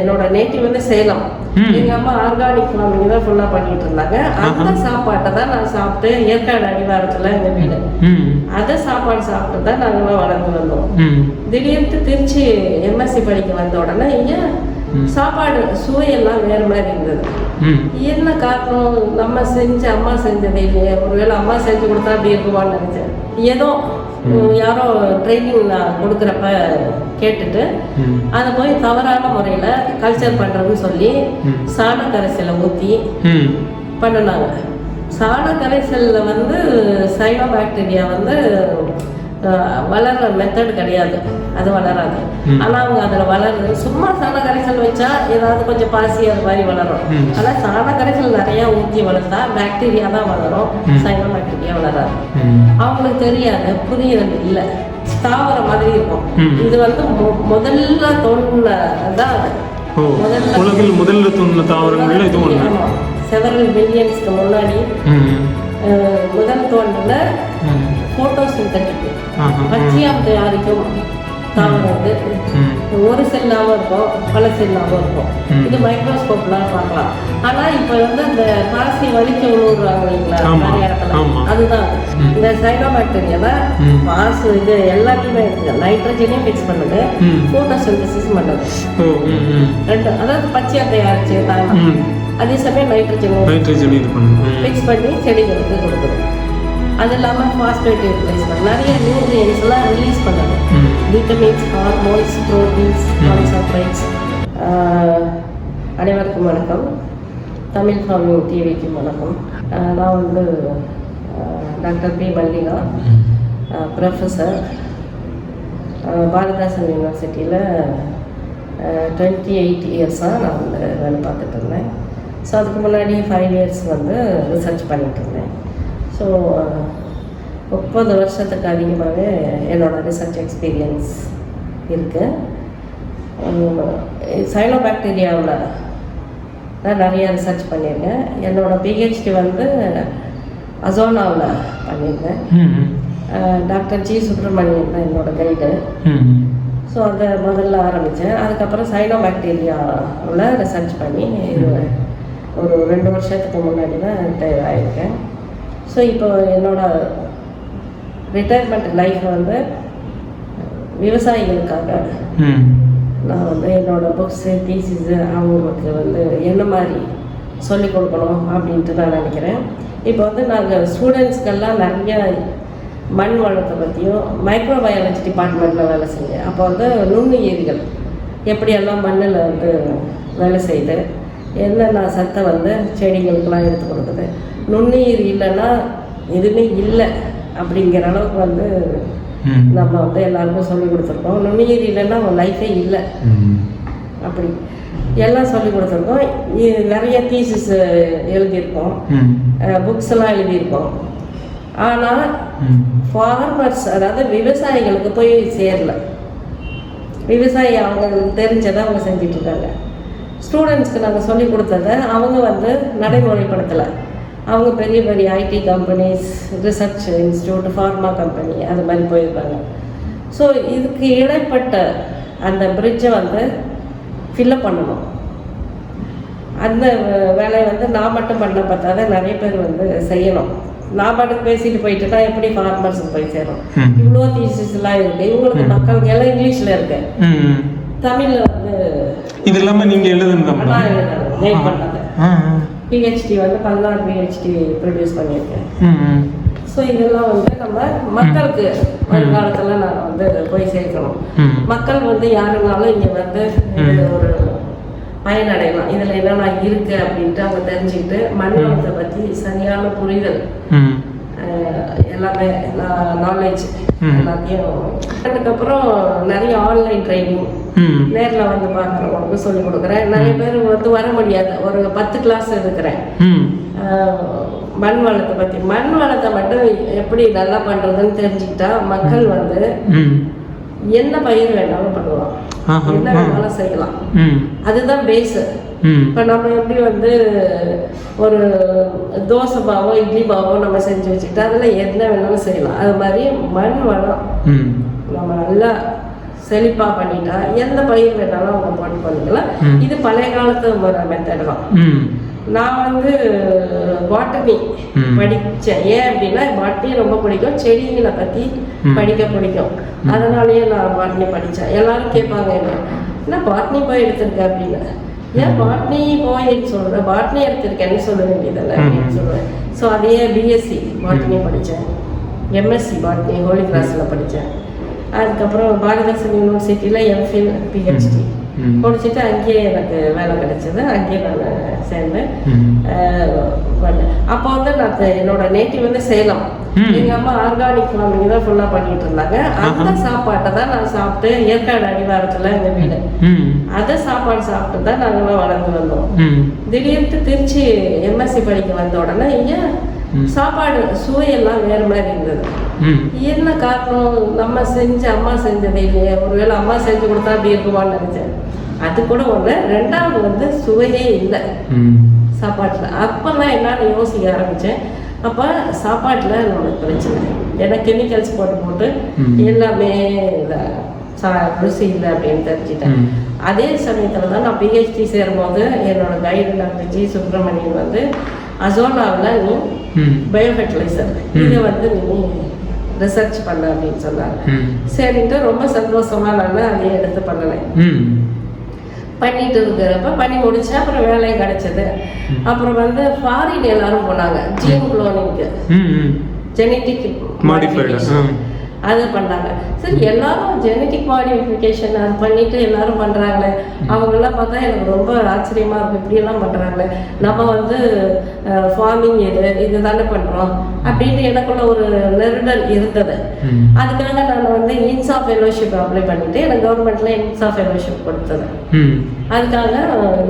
என்னோட நேட்டிவ் வந்து சேலம். எங்க அம்மா ஆர்கானிக் ஃபார்மிங் தான் ஃபுல்லா பண்ணிட்டு இருந்தாங்க. அந்த. சாப்பாட்டை தான் நான் சாப்பிட்டு ஏற்காடு அடிவாரத்துல எங்க வீடு. அதை சாப்பாடு சாப்பிட்டு தான் நாங்களாம் வளர்ந்து வந்தோம். திடீர்னு திருச்சி எம்எஸ்சி படிக்க வந்த உடனே இங்க. சாப்பாடு சுவையெல்லாம் வேறு மாதிரி இருந்தது. என்ன காரணம்? நம்ம செஞ்ச அம்மா செஞ்சது இல்லையே ஒருவேளை அம்மா செஞ்சு கொடுத்தா அப்படி இருக்குமான்னு நினைச்சேன். ஏதோ யாரோ ட்ரைனிங் நான் கொடுக்குறப்ப கேட்டுட்டு அதை போய் தவறான முறையில் கல்ச்சர் பண்ணுறதுன்னு சொல்லி ம். சாண கரைசலை ஊற்றி பண்ணினாங்க. சாண கரைசலில் வந்து சைனோ பாக்டீரியா வந்து வளர்ற மெத்தட் கிடையாது. அது வளராது. ம். ஆனால் அவங்க அதில் வளருது சும்மா சாண கரைசல் வச்சா ஏதாவது கொஞ்சம் பாசி அது மாதிரி வளரும். ம். ஆனால் சாண கரைசல் நிறையா ஊற்றி வளர்த்தா பாக்டீரியா தான் வளரும். சைனோ பாக்டீரியா வளராது. அவங்களுக்கு தெரியாது புரியறது இல்லை. தாவர மாதிரி இருக்கும். இது வந்து முதல்ல தோணுனதான் அது. ஓ முதல்ல உலகில் முதல்ல தோன்ற தாவரங்கள்ல இது ஒன்று செவரல் மில்லியன்ஸ்க்கு முன்னாடி முதல் தோன்றுல ம். போட்டோ சிந்தட்டிக் ஆஹா. பச்சையம் தயாரிக்கும் தாவரம் இது ம். ஒரு செல்லாவும் இருக்கும் பல செல்லாவும் இருக்கும். இது மைக்ரோஸ்கோப்லாம் பார்க்கலாம். ஆனா இப்போ வந்து இந்த பாசி வலிக்க விழுவுறாங்க இல்லைங்களா? நிறைய இடத்துல. அதுதான். இந்த சைனோபாக்டீரியா தான் ம். பாசு இது எல்லாத்தையுமே இருக்குது நைட்ரஜனையும் ஃபிக்ஸ் பண்ணுது. ம். ஃபோட்டோசிந்தசிஸ் பண்ணுது. ரெண்டு அதாவது பச்சையா தயாரிச்சு ம். அதே சமயம் நைட்ரஜன் ம். மிக்ஸ் பண்ணி செடிகளுக்கு கொடுக்குது. அது இல்லாமல் ஃபாஸ்பேட் ரிப்ளேஸ்மெண்ட் நிறைய நியூட்ரியன்ஸ் எல்லாம் ரிலீஸ் பண்ணுது விட்டமின்ஸ் ஹார்மோன்ஸ் ப்ரோட்டீன்ஸ். கான்சன்ட்ரேட்ஸ் அனைவருக்கும் வணக்கம். தமிழ் ஃபார்மிங் டிவிக்கு வணக்கம். நான் வந்து doctor P. Mallika professor Bharathidasan யூனிவர்சிட்டியில் டுவெண்ட்டி எயிட் இயர்ஸாக நான் வந்து வேலை பார்த்துட்டு இருந்தேன். ஸோ அதுக்கு முன்னாடி ஃபைவ் இயர்ஸ் வந்து ரிசர்ச் பண்ணிட்டு இருந்தேன். ஸோ முப்பது வருஷத்துக்கு அதிகமாகவே என்னோட ரிசர்ச் எக்ஸ்பீரியன்ஸ் இருக்குது சைனோ பாக்டீரியாவில் நான் நிறைய ரிசர்ச் பண்ணியிருக்கேன். என்னோட பிஹெச்டி வந்து அசோனாவில் பண்ணியிருந்தேன். டாக்டர் ஜி சுப்ரமணியன் தான் என்னோட கைடு ஸோ அதை முதல்ல ஆரம்பித்தேன் அதுக்கப்புறம் சைனோ பாக்டீரியாவில் ரிசர்ச் பண்ணி இது ஒரு ரெண்டு வருஷத்துக்கு முன்னாடி தான் ரிட்டையர் ஆகியிருக்கேன் ஸோ இப்போ என்னோட ரிட்டையர்மெண்ட் லைஃப் வந்து விவசாயிகளுக்காக நான் வந்து என்னோட புக்ஸு தீசிஸு அவங்களுக்கு வந்து என்ன மாதிரி சொல்லிக் கொடுக்கணும் அப்படின்ட்டு நான் நினைக்கிறேன். இப்போ வந்து நாங்கள் ஸ்டூடெண்ட்ஸ்க்கெல்லாம் நிறைய மண் வளத்தை பற்றியும் மைக்ரோபயாலஜி டிபார்ட்மெண்ட்டில் வேலை செஞ்சேன். அப்போ வந்து நுண்ணுயிரிகள் எப்படியெல்லாம் மண்ணில் வந்து வேலை செய்யுது என்னென்ன சத்தை வந்து செடிகளுக்கெல்லாம் எடுத்து கொடுக்குது நுண்ணுயிர் இல்லைன்னா எதுவுமே இல்லை அப்படிங்கிற அளவுக்கு வந்து நம்ம வந்து எல்லாருக்கும் சொல்லி கொடுத்துருக்கோம். நுண்ணுயிர் இல்லைன்னா அவன் லைஃபே இல்லை. அப்படி எல்லாம் சொல்லி கொடுத்துருக்கோம். நிறைய தீசிஸ் எழுதியிருக்கோம். புக்ஸ் எல்லாம் எழுதியிருக்கோம். ஆனால் ஃபார்மர்ஸ் அதாவது விவசாயிகளுக்கு போய் சேரல. விவசாயி அவங்களுக்கு தெரிஞ்சதை அவங்க செஞ்சுட்டு இருக்காங்க. ஸ்டூடெண்ட்ஸ்க்கு நாங்கள் சொல்லி கொடுத்ததை அவங்க வந்து நடைமுறைப்படுத்தலை. அவங்க பெரிய பெரிய IT companies research institute pharma company அது மாதிரி போயிருக்காங்க. ஸோ இதுக்கு இடைப்பட்ட அந்த பிரிட்ஜை வந்து ஃபில்லப் பண்ணணும். அந்த வேலையை வந்து நான் மட்டும் பண்ண பார்த்தாத நிறைய பேர் வந்து செய்யணும். நான் பாட்டுக்கு பேசிட்டு போயிட்டுனா எப்படி ஃபார்மர்ஸுக்கு போய் சேரும். இவ்வளோ தீசிஸ்லாம் இருக்கு. இவங்களுக்கு மக்களுக்கு எல்லாம் இங்கிலீஷில் இருக்கு. தமிழில் வந்து இது எல்லாமே நீங்க எழுதுனதா நான் எழுதுறேன் கைட் பண்ணது. பிஹெச்டி வந்து பதினாறு பிஹெச்டி ப்ரொடியூஸ் பண்ணியிருக்கேன். ஸோ இதெல்லாம் வந்து நம்ம மக்களுக்கு வருங்காலத்தில் நான் வந்து போய் சேர்க்கணும். மக்கள் வந்து யாருனாலும் இங்கே வந்து ஒரு பயனடையலாம். இதில் என்னென்ன இருக்கு அப்படின்ட்டு அவங்க தெரிஞ்சுக்கிட்டு மண் வளத்தை பற்றி சரியான புரிதல் எல்லாமே நாலேஜ் ம். எல்லாத்தையும் அதுக்கப்புறம் நிறைய ஆன்லைன் ட்ரைனிங் நேரில் வந்து பார்க்குறவங்களுக்கு சொல்லிக் கொடுக்குறேன். நிறைய பேர் வந்து வர முடியாது. ஒரு பத்து கிளாஸ் எடுக்கிறேன். மண் வளத்தை பற்றி மண் வளத்தை மட்டும் எப்படி நல்லா பண்ணுறதுன்னு தெரிஞ்சுக்கிட்டா மக்கள் வந்து என்ன பயிர் வேணாலும் ஆஹா, என்ன. வேணாலும் செய்யலாம். அதுதான் பேஸு இப்போ நம்ம எப்படி வந்து ஒரு தோசை பாவோ இட்லி பாவோ நம்ம செஞ்சு வச்சுக்கிட்டா அதில் என்ன வேணாலும் செய்யலாம். அது மாதிரி மண் வளம் நம்ம நல்லா செழிப்பா பண்ணிட்டா எந்த பயிர் வேணாலும் அவங்க போட்டு பண்ணிக்கலாம். இது பழைய காலத்து மெத்தட் தான். நான் வந்து பாட்டனி. படித்தேன் ஏன் அப்படின்னா பாட்டனி ரொம்ப பிடிக்கும். செடிகளை பற்றி. படிக்க பிடிக்கும். அதனாலயே நான் பாட்டனி படித்தேன் எல்லாரும் கேட்பாங்க என்ன? என்ன பாட்னி போய் எடுத்திருக்க? அப்படின்னு. ஏன் பாட்னி போயின்னு சொல்கிறேன் பாட்னி எடுத்திருக்கேன்னு சொல்ல வேண்டியதில்லை அப்படின்னு. சொல்லுவேன் ஸோ அதையே பிஎஸ்சி பாட்னி படித்தேன். எம்எஸ்சி பாட்னி ஹோலி கிராஸில் படித்தேன். அதுக்கப்புறம் பாரதாசன் யூனிவர்சிட்டியில் எம்ஃபில் பிஹெச்டி. முடிச்சுட்டு அங்கேயே எனக்கு வேலை கிடைச்சது. அங்கேயே நான் சேர்ந்தேன். பண்ணேன். அப்போ வந்து நான் என்னோட நேட்டிவ் வந்து சேலம். எங்க அம்மா ஆர்கானிக் ஃபார்மிங் தான் ஃபுல்லா பண்ணிட்டு இருந்தாங்க. அந்த. சாப்பாட்டை தான் நான் சாப்பிட்டு ஏற்காடு அடிவாரத்துல எங்க வீடு. ம். அந்த சாப்பாடு சாப்பிட்டு தான் நாங்களாம் வளர்ந்து வந்தோம். திடீர்னு திருச்சி எம்எஸ்சி படிக்க வந்த உடனே ம். சாப்பாடு சுவையெல்லாம் வேறு மாதிரி இருந்தது. என்ன காரணம்? நம்ம செஞ்ச அம்மா செஞ்சது இல்லையே. ஒருவேளை அம்மா செஞ்சு கொடுத்தா அப்படி இருக்குமான்னு நினைச்சேன். அது கூட ஒன்று ரெண்டாவது வந்து சுவையே இல்லை. சாப்பாட்டில். அப்போ நான் என்னன்னு யோசிக்க ஆரம்பித்தேன் அப்போ சாப்பாட்டில் நம்மளுக்கு பிரச்சனை. ஏன்னா கெமிக்கல்ஸ் போட்டு போட்டு. எல்லாமே ருசி இல்லை அப்படின்னு தெரிஞ்சுட்டேன். அதே சமயத்தில் தான் நான் பிஹெச்டி சேரும்போது என்னோட கைடு டாக்டர் ஜி சுப்பிரமணியன் வந்து அசோனாவில் நீ ம். பயோ ஃபெர்டிலைசர் இதை வந்து நீ ரிசர்ச் பண்ண அப்படின்னு சொன்னாங்க. சரின்ட்டு ரொம்ப சந்தோஷமா நான் அதையே எடுத்து பண்ணினேன். ம். பண்ணிட்டு இருக்கிறப்ப பண்ணி முடிச்சேன் அப்புறம் வேலையும் கிடைச்சது. அப்புறம் வந்து ஃபாரின் எல்லாரும் போனாங்க. ஜீன் குளோனிங்க்கு. ஜெனட்டிக் ஆ. அது பண்ணாங்க. சரி எல்லாரும் ஜெனட்டிக் மாடிஃபிகேஷன் அது பண்ணிட்டு எல்லாரும் பண்றாங்களே. அவங்கெல்லாம் பார்த்தா எனக்கு ரொம்ப ஆச்சரியமா இருக்கு இப்படியெல்லாம் பண்றாங்களே. நம்ம வந்து ஃபார்மிங் இது இதுதானே பண்றோம். அப்படின்னு எனக்குள்ள ஒரு நெருடல் இருந்தது. அதுக்காக நான் வந்து இன்சா ஃபெலோஷிப் அப்ளை பண்ணிட்டு எனக்கு கவர்மெண்ட்ல இன்சா ஃபெலோஷிப் கொடுத்தது. அதுக்காக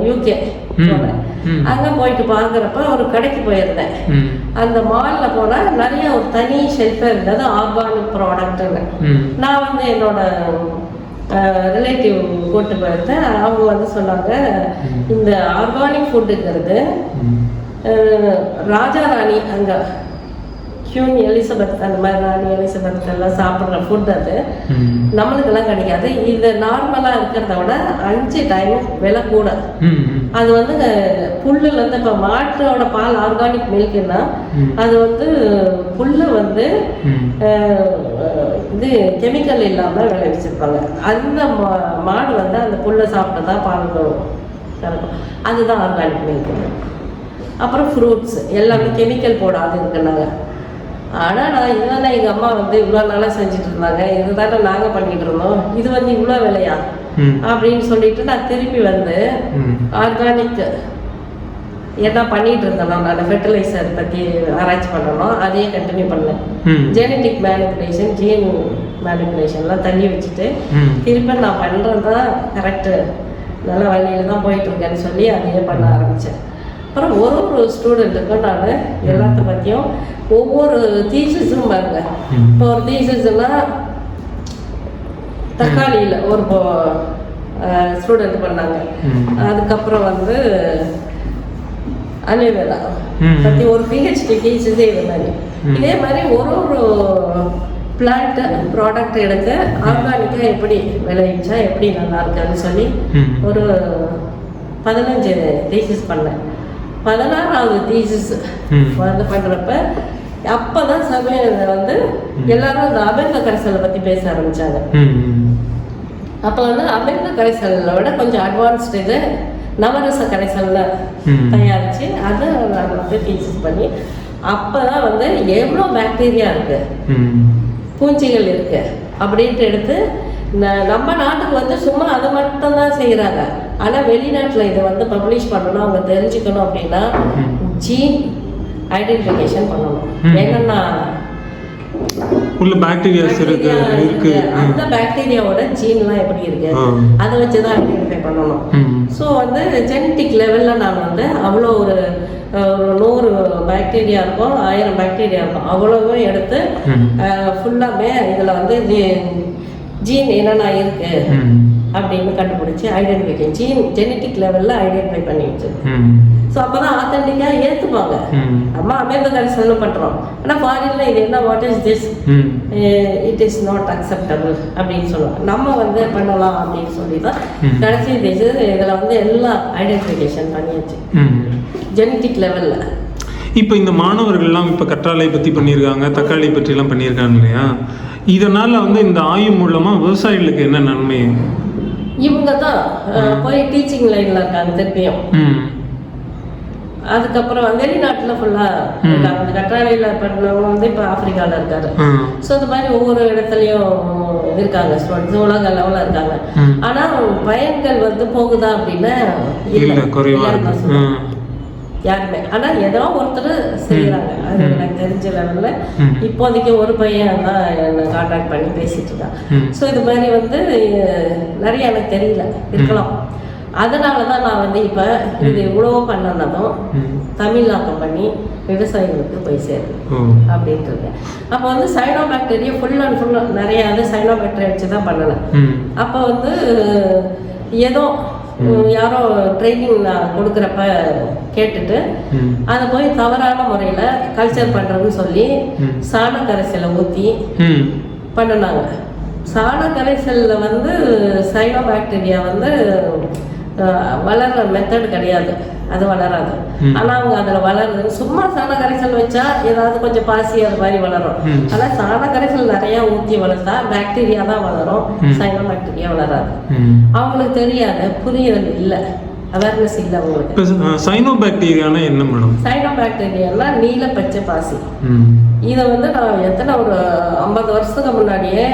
யூகே. அங்க போயிட்டு பார்க்குறப்ப ஒரு கடைக்கு போயிருந்தேன். அந்த மால்ல போனா நிறைய ஒரு தனி ஷெல்ஃபே இருந்தது ஆர்கானிக் ப்ராடக்ட்னு ம். நான் வந்து என்னோட ரிலேட்டிவ் கூட்டு போயிருந்தேன். அவங்க வந்து சொன்னாங்க இந்த ஆர்கானிக் ஃபுட்டுங்கிறது ராஜா ராணி அங்க கியூன் எலிசபெத் அந்த மாதிரி ராணி எலிசபெத் எல்லாம் சாப்பிட்ற ஃபுட் அது. நம்மளுக்கெல்லாம் கிடைக்காது. இது நார்மலாக இருக்கிறத விட அஞ்சு டைம் விலை கூட. அது வந்து புல்லுல இருந்து இப்போ மாட்டோட பால் ஆர்கானிக் மில்க்குன்னா. அது வந்து புல்லு வந்து இது கெமிக்கல் இல்லாமல் விளைவிச்சிருப்பாங்க அந்த மா- மாடு வந்து அந்த புல்லை சாப்பிட்டு தான் பால் கறக்கும் அதுதான் ஆர்கானிக் மில்க் அப்புறம் ஃப்ரூட்ஸ் எல்லாமே கெமிக்கல் போடாது இருக்குனாங்க. ஆனால் நான் இதுதானே எங்கள் அம்மா வந்து இவ்வளோ நாளாக செஞ்சுட்டு இருந்தாங்க. இதுதானே நாங்கள் பண்ணிட்டு இருந்தோம். இது வந்து இவ்வளோ விலையா? அப்படின்னு சொல்லிட்டு நான் திருப்பி வந்து ஆர்கானிக் என்ன பண்ணிட்டு இருந்தேனோ நான். ஃபெர்டிலைசர் பற்றி ஆராய்ச்சி பண்ணணும். அதையே கண்டினியூ பண்ணேன். ஜெனட்டிக் மேனிப்புலேஷன் ஜீன் மேனிப்புலேஷன்லாம் தள்ளி வச்சுட்டு ம். திருப்பி நான் பண்ணுறது தான் கரெக்டு நல்ல வழியில தான் போயிட்டு இருக்கேன்னு சொல்லி அதையே பண்ண ஆரம்பித்தேன் அப்புறம் ஒரு ஒரு ஸ்டூடெண்ட்டுக்கும் நான் எல்லாத்த பற்றியும் ஒவ்வொரு தீசஸும் பாருங்க. இப்போ ஒரு தீசஸ்னா தக்காளியில் ஒரு ஸ்டூடெண்ட் பண்ணாங்க. அதுக்கப்புறம் வந்து ம். பற்றி ஒரு பிஹெச்டி டீச்சர்ஸே ம். இதே மாதிரி ஒரு ஒரு பிளான்ட் ப்ராடக்ட் எடுத்து ஆர்கானிக்காக எப்படி விளைவிச்சா எப்படி நல்லா இருக்குன்னு சொல்லி. ஒரு பதினஞ்சு தீசிஸ் பண்ணேன் பதினாறாவது தீசிஸ் ம். வந்து பண்ணுறப்ப அப்போ தான் சமையல் வந்து எல்லாரும் இந்த அமிர்த கரைசலை பற்றி பேச ஆரம்பித்தாங்க அப்போ வந்து அமிர்த கரைசலை விட கொஞ்சம் அட்வான்ஸ்டு இது நவரச கரைசல்ல. தயாரித்து அதை நான் வந்து டீச்சர்ஸ் பண்ணி அப்போ தான் வந்து எவ்வளோ பாக்டீரியா இருக்கு? ம். பூச்சிகள் இருக்கு? அப்படின்ட்டு எடுத்து நம்ம நாட்டுக்கு வந்து சும்மா அதை மட்டும் தான் செய்கிறாங்க ஆனால் வெளிநாட்டில் இதை வந்து பப்ளிஷ் பண்ணணும் அவங்க தெரிஞ்சுக்கணும் அப்படின்னா. ஜீன் ஐடென்டிஃபிகேஷன் பண்ணணும். என்னன்னா உள்ள பாக்டீரியாஸ் இருக்கு bacteria இருக்கு. அந்த பாக்டீரியாவோட ஜீன்லாம் எப்படி இருக்கு. அதை வச்சு தான் ஐடென்டிஃபை பண்ணணும் ஸோ வந்து ஜெனட்டிக் லெவலில் நான் வந்து அவ்வளோ ஒரு நூறு பாக்டீரியா இருக்கும் ஆயிரம் பாக்டீரியா இருக்கும் அவ்வளவும் எடுத்து ஃபுல்லாமே இதில் வந்து ஜீன் என்னென்ன இருக்கு? அப்படின்னு கண்டுபிடிச்சி ஐடென்டிஃபை ஜீன் ஜெனட்டிக் லெவலில் ஐடென்டிஃபை பண்ணி வச்சு ம். ஸோ அப்போ தான் ஆத்தென்டிக்காக ஏற்றுப்பாங்க ம். அம்மா அமிர்த கரிசனம் பண்ணுறோம் ஆனால் ஃபாரின்ல இது என்ன what is this it is not acceptable அப்படின்னு சொல்லுவாங்க. நம்ம வந்து பண்ணலாம் அப்படின்னு சொல்லி தான். கடைசி இதில் வந்து எல்லாம் ஐடென்டிஃபிகேஷன் பண்ணியாச்சு. ஜெனட்டிக் லெவலில் இப்போ இந்த மாணவர்கள்லாம் இப்போ கற்றாழை பற்றி பண்ணியிருக்காங்க தக்காளி பற்றிலாம் பண்ணியிருக்காங்க இல்லையா? இதனால் வந்து இந்த ஆய்வு மூலமாக விவசாயிகளுக்கு என்ன நன்மை? இவங்க தான் போய் டீச்சிங் லைனில் இருக்காங்க திருப்பியும். அதுக்கப்புறம் வெளிநாட்டில் ஃபுல்லாக இருக்காங்க. கற்றாழையில் பண்ணவங்க வந்து இப்போ ஆப்பிரிக்காவில் இருக்காரு. ஸோ இந்த மாதிரி ஒவ்வொரு இடத்துலையும் இருக்காங்க. ஸ்டூடெண்ட்ஸ் உலக லெவலில் இருக்காங்க. ம். ஆனால் பயன்கள் வந்து போகுதா அப்படின்னா இல்லை யாருமே. ஆனா ஏதோ ஒருத்தர் செய்யறாங்க அது எனக்கு தெரிஞ்ச லெவல்ல. இப்போதைக்கு ஒரு பையன் தான் என்னை கான்டாக்ட் பண்ணி பேசிட்டு இருக்கான். ஸோ இது மாதிரி வந்து நிறைய எனக்கு தெரியல. இருக்கலாம். அதனால தான் நான் வந்து இப்போ இது இவ்வளோ பண்ணனதும். தமிழாக்கம் பண்ணி விவசாயிகளுக்கு போய் சேருது அப்படின்ட்டு இருக்கேன். அப்போ வந்து cyanobacteria full and full நிறைய அது சைனோ பாக்டீரியா வச்சு தான் பண்ணணும் ம். அப்போ வந்து ஏதோ யாரோ ட்ரைனிங் நான் கொடுக்குறப்ப கேட்டுட்டு அதை போய் தவறான முறையில் கல்ச்சர் பண்ணுறதுன்னு சொல்லி. சாண கரைசலை ஊற்றி பண்ணினாங்க. சாண கரைசலில் வந்து சைனோ பாக்டீரியா வந்து வளர்ற மெத்தட் கிடையாது. அது வளராது. ம். ஆனால் அவங்க அதில் வளருது. சும்மா சாண கரைசல் வச்சா ஏதாவது கொஞ்சம் பாசி அது மாதிரி வளரும். ம். ஆனால் சாண கரைசல் நிறையா ஊற்றி வளர்த்தா பாக்டீரியா தான் வளரும். சைனோ பாக்டீரியா வளராது. அவங்களுக்கு தெரியாது. புரியறது இல்லை. அவேர்னஸ் இல்லை அவங்களுக்கு இப்போ சைனோ பாக்டீரியானா என்ன மேடம் சைனோ பாக்டீரியானா நீல பச்சை பாசி. இதை வந்து நான் எத்தனை ஒரு ஐம்பது வருஷத்துக்கு முன்னாடியே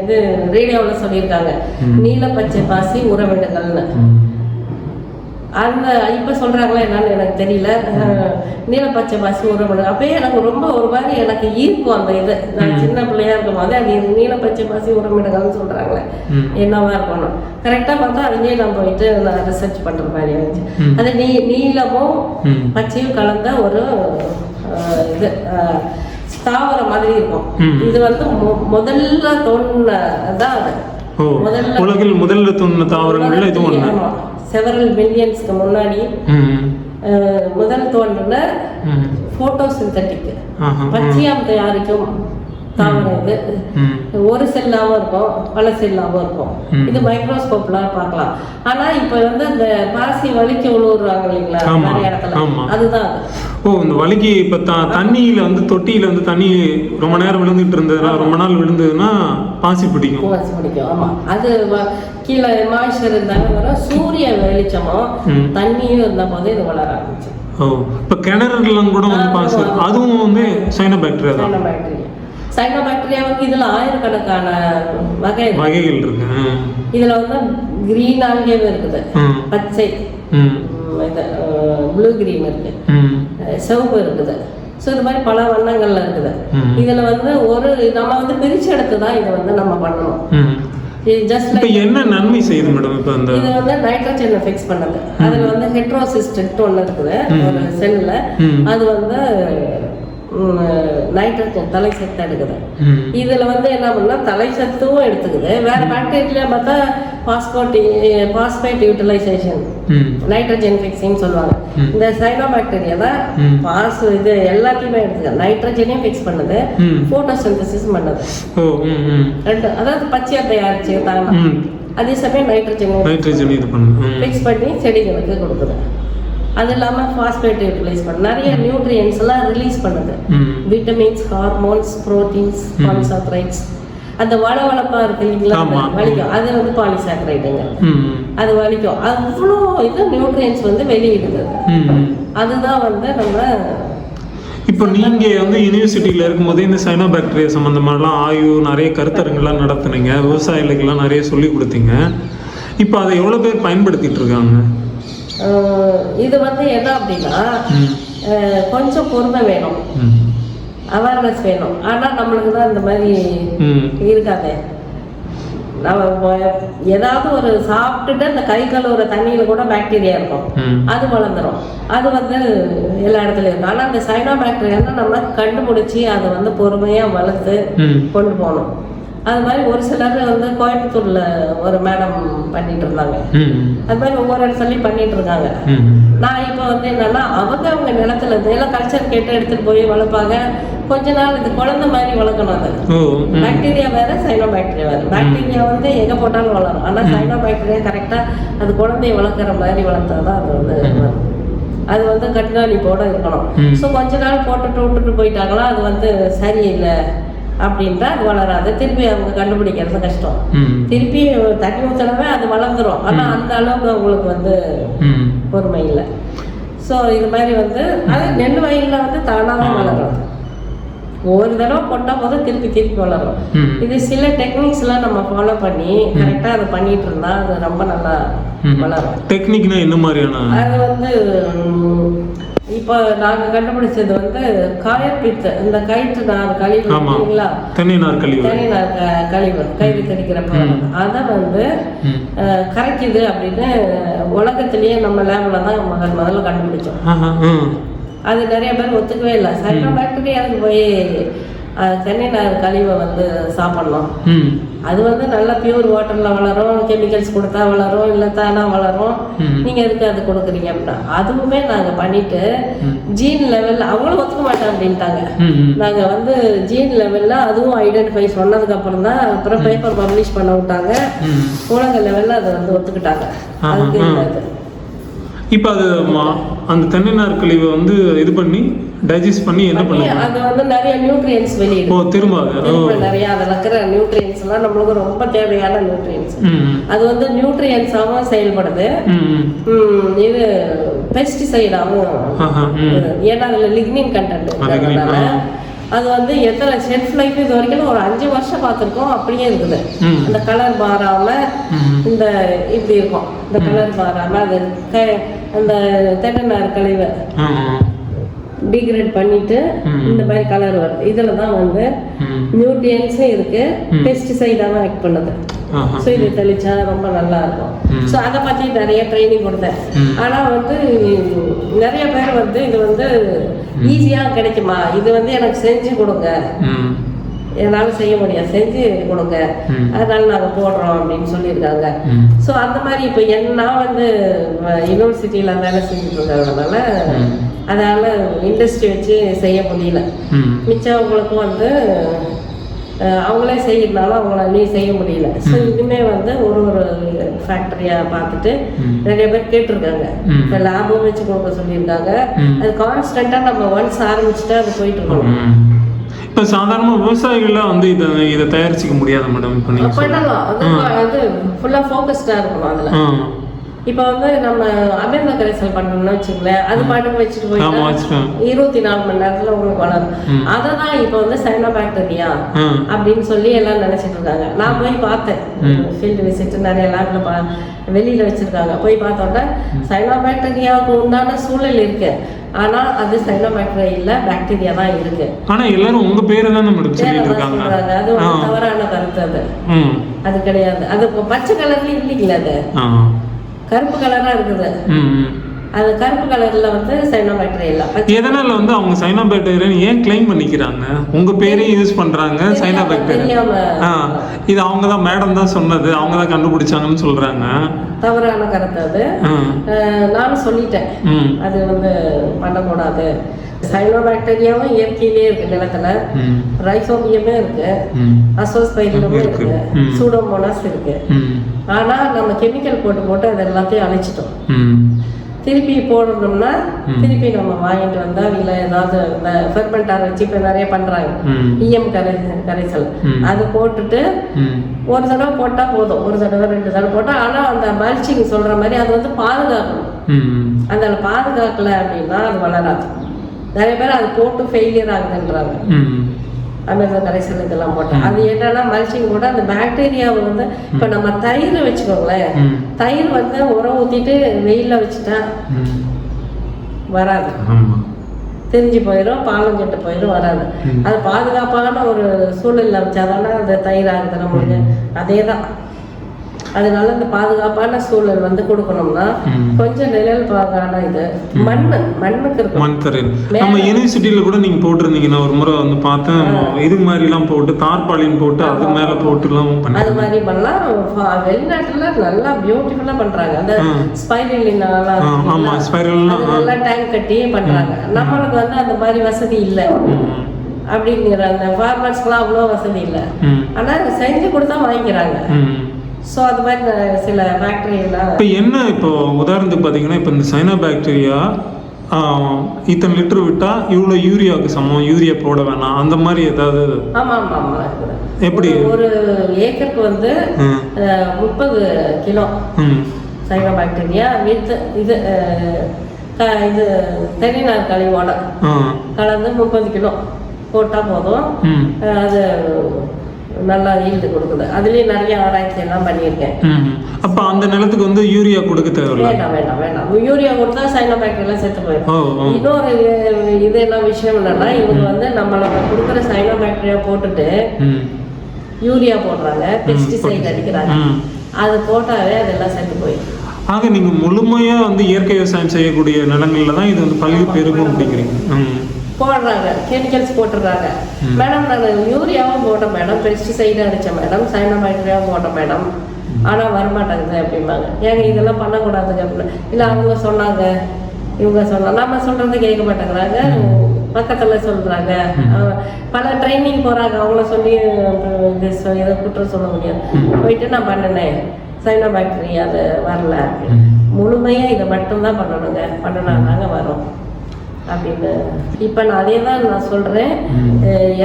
இது ரேடியோவில் சொல்லியிருக்காங்க. நீல பச்சை பாசி உறவிடுங்கள்னு அந்த இப்போ சொல்கிறாங்களா என்னன்னு எனக்கு தெரியல. நீல பச்சை பாசி உறவிடு அப்பயே எனக்கு ரொம்ப ஒரு மாதிரி எனக்கு ஈர்க்கும் அந்த இது. நான் சின்ன பிள்ளையா இருக்கும் போது அது நீல பச்சை பாசி உறவிடுங்கள்னு சொல்கிறாங்களே என்னவா இருக்கணும். கரெக்டாக பார்த்தா அதுலேயே நான் போயிட்டு நான் ரிசர்ச் பண்ணுற மாதிரி இருந்துச்சு. அது நீ நீலமும் ம். பச்சையும் கலந்த ஒரு இது அஹ், ஸ்தாவரம் மாதிரி இருக்கும். இது வந்து முதல்ல தோணுனதான் அது. ஓ முதல்ல உலகில் முதல்ல தோன்ற தாவரங்கள்ல இது ஒன்று செவரல் மில்லியன்ஸ்க்கு முன்னாடி முதல் தோன்றுன போட்டோ சிந்தட்டிக். பச்சையாம் தயாரிக்கும். ம். ஒரு செல்லாவும் இருக்கும் பல செல்லாவும் இருக்கும். இது மைக்ரோஸ்கோப்ல பார்க்கலாம். ஆனா இப்ப வந்து இந்த பாசி வலிக்க உழுவுறாங்க இல்லைங்களா? ஆமா, நிறைய இடத்துல. அதுதான். அது. ஓ இந்த வலிக்கு இப்போ தண்ணியில் வந்து தொட்டியில் வந்து தண்ணி ரொம்ப நேரம் விழுந்துட்டு இருந்ததுன்னா ரொம்ப நாள் விழுந்ததுன்னா பாசி பிடிக்கும். பூவாசி பிடிக்கும். ஆமா. அது கீழே மாய்ச்சர் இருந்தாலும் வரும். சூரிய வெளிச்சமும். தண்ணியும் இருந்த போது இது வளர ஆரம்பிச்சு ஓ இப்போ கிணறுலாம் கூட வந்து பாசி அதுவும் வந்து சைனோ பாக்டீரியா தான். சைனோ பாக்டீரியா சைனோ பாக்டீரியா வந்து இதுல ஆயிரக்கணக்கான வகை. வகைகள் இருக்கு. இதுல வந்து கிரீன் ஆல்கேவே இருக்குது. பச்சை இது ப்ளூ கிரீன் இருக்கு. சிவப்பு இருக்குது. ஸோ இது மாதிரி பல வண்ணங்கள்ல இருக்குது. இதுல வந்து ஒரு நம்ம வந்து பிரிச்சு எடுத்து தான் இதை வந்து நம்ம பண்ணணும். என்ன நன்மை செய்யுது மேடம் இப்போ அந்த இது வந்து நைட்ரஜனை ஃபிக்ஸ் பண்ணது. அதுல வந்து ஹெட்ரோசிஸ்டன்ட் ஒன்று இருக்குது. ஒரு செல்லில். அது வந்து நைட்ரஜன் தலை சத்து எடுக்குது. இதுல வந்து என்ன பண்ணா தலை சத்தும் எடுத்துக்குது. வேற பாக்டீரியா பார்த்தா passport phosphate utilisation nitrogen fixing சொல்லுவாங்க. இந்த சைனோ பாக்டீரியா தான். பாஸ் இது எல்லாத்தையுமே எடுத்துக்க நைட்ரஜனையும் ஃபிக்ஸ் பண்ணுது. ஃபோட்டோசிந்தசிஸ் பண்ணுது. ரெண்டு அதாவது பச்சையா தயாரிச்சு தாங்க ம். அதே சமயம் நைட்ரஜன் நைட்ரஜன் இது பண்ணும். ம். ஃபிக்ஸ் பண்ணி செடிகளுக்கு கொடுக்குது. அது இல்லாமல் ஃபாஸ்பேட் யூட்டிலைஸ் பண்ண. நிறைய நியூட்ரியன்ஸ் எல்லாம் ரிலீஸ் பண்ணுது. விட்டமின்ஸ் ஹார்மோன்ஸ் ப்ரோட்டீன்ஸ் பாலிசாக்ரைட்ஸ் அந்த வளவளப்பா இருக்கு இல்லைங்களா. வலிக்கும். அது வந்து பாலிசாக்ரைடுங்க அது வலிக்கும். அவ்வளோ இது நியூட்ரியன்ஸ் வந்து வெளியிடுது. அதுதான் வந்து நம்ம இப்போ நீங்க வந்து யூனிவர்சிட்டியில இருக்கும்போதே இந்த சைனோ பாக்டீரியா சம்பந்தமாலாம் ஆய்வு நிறைய கருத்தரங்கெல்லாம் நடத்துனீங்க. விவசாயிகளுக்கெல்லாம் நிறைய சொல்லி கொடுத்தீங்க. இப்போ அதை எவ்வளோ பேர் பயன்படுத்திட்டு இருக்காங்க? இது வந்து என்ன அப்படின்னா கொஞ்சம் பொறுமை வேணும். அவேர்னஸ் வேணும். ஆனால் நம்மளுக்கு தான் இந்த மாதிரி இருக்காதே. நம்ம ஏதாவது ஒரு சாப்பிட்டுட்டு அந்த கை கழுவுற தண்ணியில கூட பாக்டீரியா இருக்கும். அது வளர்ந்துரும். அது வந்து எல்லா இடத்துலையும் இருக்கும். ஆனால் அந்த சைனோ பாக்டீரியா நம்ம கண்டுபிடிச்சி அதை வந்து பொறுமையாக வளர்த்து கொண்டு போகணும். அது மாதிரி ஒரு சிலர் வந்து கோயம்புத்தூர்ல ஒரு மேடம் பண்ணிட்டு இருந்தாங்க. அது மாதிரி ஒவ்வொரு இடத்துலையும் பண்ணிட்டு இருக்காங்க. நான் இப்போ வந்து என்னன்னா அவங்க அவங்க நிலத்துல எல்லாம் கல்ச்சர் கேட்டு எடுத்துட்டு போய் வளர்ப்பாங்க. கொஞ்ச நாள் இது குழந்தை மாதிரி வளர்க்கணும் அது. பாக்டீரியா வேற சைனோ பாக்டீரியா வேற. பாக்டீரியா வந்து எங்க போட்டாலும் வளரும். ஆனா சைனோ பாக்டீரியா கரெக்டா அது குழந்தைய வளர்க்குற மாதிரி வளர்த்தாதான் அது வந்து. அது வந்து கட்டுநாளிப்போட இருக்கணும். ம். ஸோ கொஞ்ச நாள் போட்டுட்டு விட்டுட்டு போயிட்டாங்களா அது வந்து சரியில்லை. அப்படின்றா அது வளராது. திருப்பி அவங்க கண்டுபிடிக்கிறது கஷ்டம். திருப்பி தண்ணி ஊற்றினவே அது வளர்ந்துரும். ஆனா அந்த அளவுக்கு அவங்களுக்கு வந்து பொறுமை இல்லை. ஸோ இது மாதிரி வந்து அது நெல் வயலில் வந்து தானாக வளரும். ஒரு தடவை போட்டால் போதும் திருப்பி திருப்பி வளரும். இது சில டெக்னிக்ஸ்லாம் நம்ம ஃபாலோ பண்ணி கரெக்டாக அதை பண்ணிட்டு இருந்தா அது ரொம்ப நல்லா. வளரும். டெக்னிக்னா என்ன மாதிரியான அது வந்து இப்போ நாங்கள் கண்டுபிடிச்சது வந்து காயர் பித்து. இந்த கயிற்று நார் கழிவு. இல்லைங்களா? தென்னை நார் கழிவு. தனி நார் கழிவு. கயிறு கடிக்கிறப்ப அதை வந்து கரைக்குது அப்படின்னு உலகத்திலேயே நம்ம லேபில் தான் முதல் முதல்ல கண்டுபிடிச்சோம். அது நிறைய பேர் ஒத்துக்கவே இல்லை. சைனோ பாக்டீரியாவுக்கு போய் தென்னை நார் கழிவை வந்து சாப்பிடணும் ம். அது வந்து நல்ல பியூர் வாட்டரில் வளரும் கெமிக்கல்ஸ் கொடுத்தா வளரும் இல்லை தானா வளரும். ம். நீங்கள் எதுக்கு அது கொடுக்குறீங்க அப்படின்னா அதுவுமே நாங்கள் பண்ணிட்டு ஜீன் லெவலில் அவங்களும் ஒத்துக்க மாட்டேன் அப்படின்ட்டாங்க. நாங்கள் வந்து ஜீன் லெவலில் அதுவும் ஐடென்டிஃபை சொன்னதுக்கப்புறம் தான் அப்புறம் பேப்பர் பப்ளிஷ் பண்ண விட்டாங்க. உலக லெவலில் அதை வந்து ஒத்துக்கிட்டாங்க. அதுக்கு. இப்போ அது அந்த தென்னை நார் கழிவை வந்து இது பண்ணி டைஜஸ்ட் பண்ணி என்ன பண்ணி பண்ணுங்க அது வந்து நிறைய நியூட்ரியன்ஸ் வெளியிடும். ஓ திரும்ப நிறைய அதில் இருக்கிற நியூட்ரியன்ஸ் எல்லாம் நம்மளுக்கு ரொம்ப தேவையான நியூட்ரியன்ஸ். அது வந்து நியூட்ரியன்ஸாகவும் செயல்படுது. இது பெஸ்டிசைடாகவும் ஆஹா ம். ஏன்னா அதில் லிக்னின் கண்டென்ட் இருக்கிறதுனால. அது வந்து எத்தனை ஷெல்ஃப் லைஃப் இது வரைக்கும் ஒரு அஞ்சு வருஷம் பார்த்துருக்கோம் அப்படியே இருக்குது. அந்த கலர் மாறாம இந்த இப்படி இருக்கும். இந்த கலர் மாறாம அது அந்த தென்னநார் கழிவை. டிகிரேட் பண்ணிட்டு. இந்த மாதிரி கலர் வருது. இதுல தான் வந்து நியூட்ரியன்ஸும் இருக்கு. பெஸ்டிசைடாகவும் ஆக்ட் பண்ணுது. ஸோ இது தெளிச்சா ரொம்ப நல்லா இருக்கும். ஸோ அதை பற்றி நிறைய ட்ரைனிங் கொடுத்தேன். ஆனால் வந்து நிறைய பேர் வந்து இது வந்து ஈஸியாக கிடைக்குமா? இது வந்து எனக்கு செஞ்சு கொடுங்க. என்னால் செய்ய முடியாது. செஞ்சு கொடுங்க. அதனால நாங்கள் போடுறோம் அப்படின்னு சொல்லியிருக்காங்க. ஸோ அந்த மாதிரி இப்போ என் நான் வந்து யூனிவர்சிட்டியில் வேலை செஞ்சுட்டு இருக்கிறதுனால ம். அதனால இண்டஸ்ட்ரி வச்சு செய்ய முடியல. ம். மிச்சவங்களுக்கும் வந்து அவங்களே செய்யறதுனால அவங்களால செய்ய முடியல. ஸோ இதுவுமே வந்து ஒரு ஒரு ஃபேக்டரியாக பார்த்துட்டு. நிறைய பேர் கேட்டிருக்காங்க. இப்போ லேபும் வச்சு கொடுக்க சொல்லியிருக்காங்க. அது கான்ஸ்டண்ட்டாக நம்ம ஒன்ஸ் ஆரம்பிச்சுட்டா அது போயிட்டு இருக்கணும். இப்போ சாதாரண விவசாயிகள்லாம் வந்து இதை இதை தயாரிச்சுக்க முடியாது மேடம் இப்போ பண்ணலாம். அது ஃபுல்லாக ஃபோக்கஸ்டாக இருக்கணும் அதில். இப்போ வந்து நம்ம அமிர்த கரைசல் பண்ணணும்னு வச்சுங்களேன் அது பாட்டுக்கு வச்சுட்டு போயிட்டா இருபத்தி நாலு மணி நேரத்தில் உங்களுக்கு வளரும். ம். அதை தான் இப்போ வந்து சைனோ பாக்டீரியா அப்படின்னு சொல்லி எல்லாம் நினைச்சிட்டு இருக்காங்க. நான் போய் பார்த்தேன். ஃபீல்டு விசிட் நிறைய லேப்ல பா வெளியில வச்சிருக்காங்க. போய் பார்த்தோன்னா சைனோ பாக்டீரியாவுக்கு உண்டான சூழல் இருக்கு. ஆனா அது சைனோ பாக்டீரியா இல்ல பாக்டீரியா தான் இருக்கு. ஆனா எல்லாரும் உங்க பேரை தான் வேற சொல்லிட்டு இருக்காங்க அது தவறான கருத்து அது. அது கிடையாது. அது பச்சை கலர்ல இல்லைங்களா அது. கருப்பு கலராக இருக்குது. அது கருப்பு கலர்ல வந்து சைனோ பாக்டீரியா இல்ல. பச்சை எதனால வந்து அவங்க சைனா பாக்டீரியா ஏன் கிளைம் பண்ணிக்கிறாங்க? உங்க பேரையும் யூஸ் பண்றாங்க சைனா தெரியாம- பாக்டீரியா தெரியாம. ஆ இது அவங்க தான் மேடம் தான் சொன்னது. அவங்க தான் கண்டுபிடிச்சாங்கன்னு சொல்றாங்க. தவறான கருத்து அது. நானும் சொல்லிட்டேன். அது வந்து பண்ணக்கூடாது. சைனோபாக்டீரியாவும் இயற்கையிலே இருக்கு நிலத்துல. ம். ரைசோபியமே இருக்கு. ம். அசோஸ்பைரிலமும் இருக்கு. சூடோமோனாஸ் இருக்கு. ஆனா நம்ம கெமிக்கல் போட்டு போட்டு அது எல்லாத்தையும் அழிச்சிட்டோம். திருப்பி போடணும்னா. திருப்பி நம்ம வாங்கிட்டு வந்தா இல்லை ஏதாவது ஃபெர்மெண்டார் வச்சு இப்போ நிறைய பண்றாங்க. இஎம் கரை கரைசல். அது போட்டுட்டு ஒரு தடவை போட்டா போதும். ஒரு தடவை ரெண்டு தடவை போட்டா. ஆனா அந்த மல்ச்சிங் சொல்ற மாதிரி அது வந்து பாதுகாக்கணும். அந்த பாதுகாக்கல அப்படின்னா அது வளராது. நிறைய பேர் அது போட்டு ஃபெயிலியர் ஆகுதுன்றாங்க. அமிர்த கரைசல் இதெல்லாம் போட்டு. அது என்னன்னா மல்ச்சிங் கூட அந்த பாக்டீரியாவை வந்து இப்போ நம்ம தயிர் வச்சுக்கோங்களேன். தயிர் வந்து உரம் ஊற்றிட்டு வெயிலில் வச்சுட்டா வராது. தெரிஞ்சு போயிடும் பாலம் கெட்டு போயிடும் வராது. அது பாதுகாப்பான ஒரு சூழலில் வச்சாதானே அந்த தயிர் ஆகுது நம்மளுக்கு அதே தான் அதனால இந்த பாதுகாப்பான சூழல் வந்து கொடுக்கணும்னா. கொஞ்சம் நிழல் பாகான இது. மண்ணு மண்ணுக்கு இருக்கும். மண் தரேன் நம்ம யூனிவர்சிட்டியில கூட நீங்க போட்டிருந்தீங்க நான் ஒரு முறை வந்து பார்த்தேன் இது மாதிரி எல்லாம் போட்டு தார்பாலின் போட்டு அது மேல போட்டுலாம் பண்ணி அது மாதிரி பண்ணலாம் வெளிநாட்டுல நல்லா பியூட்டிஃபுல்லா பண்றாங்க. அந்த ஸ்பைரலின் ஆமா ஸ்பைரல்லாம் நல்லா டேங்க் கட்டி பண்றாங்க. நம்மளுக்கு வந்து அந்த மாதிரி வசதி இல்லை. அப்படிங்கிற அந்த ஃபார்மர்ஸ்க்குலாம் அவ்வளோ வசதி இல்லை. ஆனா செஞ்சு கொடுத்தா வாங்கிக்கிறாங்க. ஸோ அது மாதிரி சில ஃபேக்டரிலாம் இப்போ என்ன இப்போ உதாரணத்துக்கு பார்த்தீங்கன்னா இப்போ இந்த சைனா பாக்டீரியா இத்தனை லிட்டர் விட்டா இவ்வளோ யூரியாவுக்கு சமம் யூரியா போட வேணாம் அந்த மாதிரி ஏதாவது ஆமா ஆமா ஆமா. இருக்குது. எப்படி? ஒரு ஏக்கருக்கு வந்து முப்பது கிலோ சைனோ பாக்டீரியா வித் இது இது தென்னினார் கழிவோட கலந்து முப்பது கிலோ போட்டால் போதும். அது நல்லா ஈல்டு கொடுக்குது. அதுலேயும் நிறைய ஆராய்ச்சி எல்லாம் பண்ணியிருக்கேன். அப்போ அந்த நிலத்துக்கு வந்து யூரியா கொடுக்க தேவையில்ல? வேண்டாம் வேண்டாம் வேண்டாம். யூரியா கொடுத்தா பாக்டீரியா செத்து போயிடும் இன்னொரு இது- என்ன விஷயம் என்னன்னா இவங்க வந்து நம்மளோட கொடுக்குற சைனோ பாக்டீரியா போட்டுட்டு யூரியா போடுறாங்க. பெஸ்டிசைட் அடிக்கிறாங்க. அது போட்டாவே அதெல்லாம் செத்து போயிடும். ஆக நீங்க முழுமையா வந்து இயற்கை விவசாயம் செய்யக்கூடிய நிலங்கள்ல தான் இது வந்து பல்கி பெருகும் அப்படிங்கிறீங்க. போடுறாங்க. கெமிக்கல்ஸ் போட்டுடுறாங்க மேடம் நான் யூரியாவும் போட்டேன் மேடம் பெஸ்டிசைடும் அடித்தேன் மேடம் சைனோமைட்ரியாவும் போட்டேன் மேடம் ஆனால் வரமாட்டாங்குது அப்படிம்பாங்க. ஏங்க இதெல்லாம் பண்ணக்கூடாதுங்க அப்படின்னு. இல்லை அவங்க சொன்னாங்க. இவங்க சொன்னா நம்ம சொல்றது கேட்க மாட்டேங்கிறாங்க. பக்கத்துல சொல்றாங்க. அஹ் பல ட்ரைனிங் போறாங்க. அவங்கள சொல்லி இது குற்றம் சொல்ல முடியாது. போயிட்டு நான் பண்ணினேன். சைனோ பாக்டீரியா அது வரல. முழுமையா இதை மட்டும்தான் பண்ணணுங்க. பண்ணினாங்க வரும். அப்படின்னு இப்போ நான் அதே தான் நான் சொல்கிறேன்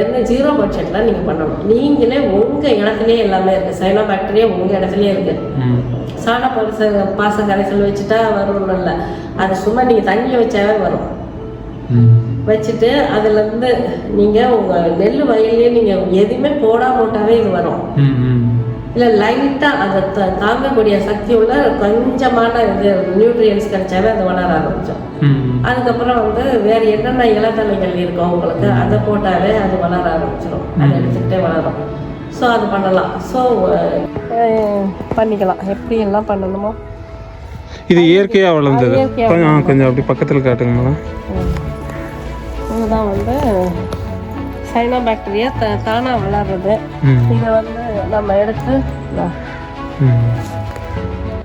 என்ன ஜீரோ பட்ஜெட்டில் நீங்கள் பண்ணணும். நீங்களே உங்கள் இடத்துலயே எல்லாமே இருக்குது சைனோ பாக்டீரியா உங்கள் இடத்துலயே இருக்குது சாண பாச பாச கரைசல் வச்சுட்டா வரும்னு இல்லை. அது சும்மா நீங்கள் தண்ணியில் வச்சாவே வரும். வச்சுட்டு அதுலேருந்து நீங்கள் உங்கள் நெல் வயல்லே நீங்கள் எதுவுமே போடாம விட்டாவே இது வரும். இல்லை லைட்டாக அதை த தாங்கக்கூடிய சக்தி உள்ள கொஞ்சமான இது நியூட்ரியன்ஸ் கிடைச்சாவே அது வளர ஆரம்பிச்சோம் அதுக்கப்புறம் வந்து வேற என்னென்ன இலத்தலைகள் இருக்கும் உங்களுக்கு அதை போட்டாவே அது வளர ஆரம்பிச்சிடும். அதை எடுத்துக்கிட்டே வளரும். ஸோ அது பண்ணலாம். ஸோ பண்ணிக்கலாம். எப்படி எல்லாம் பண்ணணுமோ? இது இயற்கையா வளர்ந்தது. கொஞ்சம் அப்படி பக்கத்துல காட்டுங்க மேடம். இதுதான் வந்து சைனோ பாக்டீரியா த தானாக வளர்றது. இதை வந்து நம்ம எடுத்து ம்